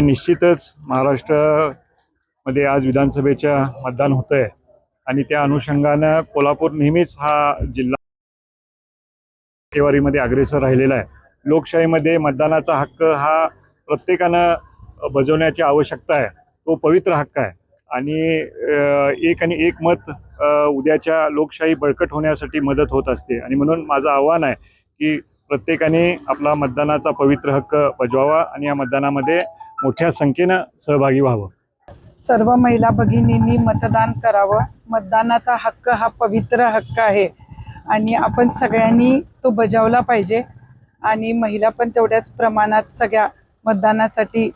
आणि निश्चितच महाराष्ट्रामध्ये आज विधानसभेच्या मतदान होतं आहे आणि त्या अनुषंगानं कोल्हापूर नेहमीच हा जिल्हा टक्केवारीमध्ये अग्रेसर राहिलेला आहे. लोकशाहीमध्ये मतदानाचा हक्क हा प्रत्येकानं बजवण्याची आवश्यकता आहे. तो पवित्र हक्क आहे. आणि एक आणि एक मत उद्याच्या लोकशाही बळकट होण्यासाठी मदत होत असते. आणि म्हणून माझं आव्हान आहे की प्रत्येकाने आपला मतदानाचा पवित्र हक्क बजवावा आणि या मतदानामध्ये मोठ्या संख्येनं सहभागी व्हावं. सर्व महिला भगिनींनी मतदान करावं. मतदानाचा हक्क हा पवित्र हक्क आहे. आणि आपण सगळ्यांनी तो बजावला पाहिजे. आणि महिला पण तेवढ्याच प्रमाणात सगळ्या मतदानासाठी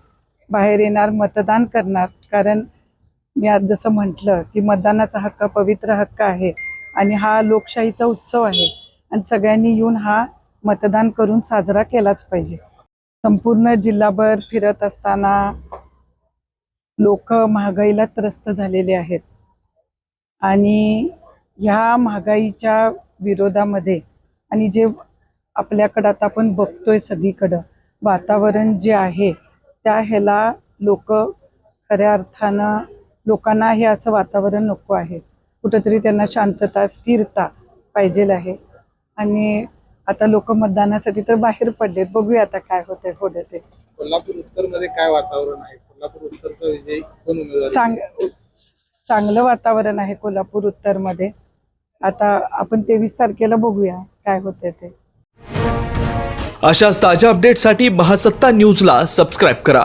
बाहेर येणार मतदान करणार. कारण मी आज जसं म्हटलं की मतदानाचा हक्क पवित्र हक्क आहे. आणि हा लोकशाहीचा उत्सव आहे. आणि सगळ्यांनी येऊन हा मतदान करून साजरा केलाच पाहिजे. संपूर्ण जिल्हाभर फिरत असताना लोक महागाईला त्रस्त झालेले आहेत. आणि ह्या महागाईच्या विरोधामध्ये आणि जे आपल्याकडं आता आपण बघतोय सगळीकडं वातावरण जे आहे त्या ह्याला लोक खऱ्या अर्थानं लोकांना हे असं वातावरण नको आहे. कुठंतरी त्यांना शांतता स्थिरता पाहिजेल आहे. आणि आता लोक मतदानासाठी तर बाहेर पडलेत. बघूया आता काय होतंय पुढे ते कोल्हापूर उत्तरमध्ये काय वातावरण आहे? कोल्हापूर उत्तरचा विजय कोण उमेदवार चांग चांगलं वातावरण आहे कोल्हापूर उत्तरमध्ये. आता आपण तेवीस तारखेला बघूया काय होते ते. अशाच ताज्या अपडेटसाठी महासत्ता न्यूजला सबस्क्राईब करा.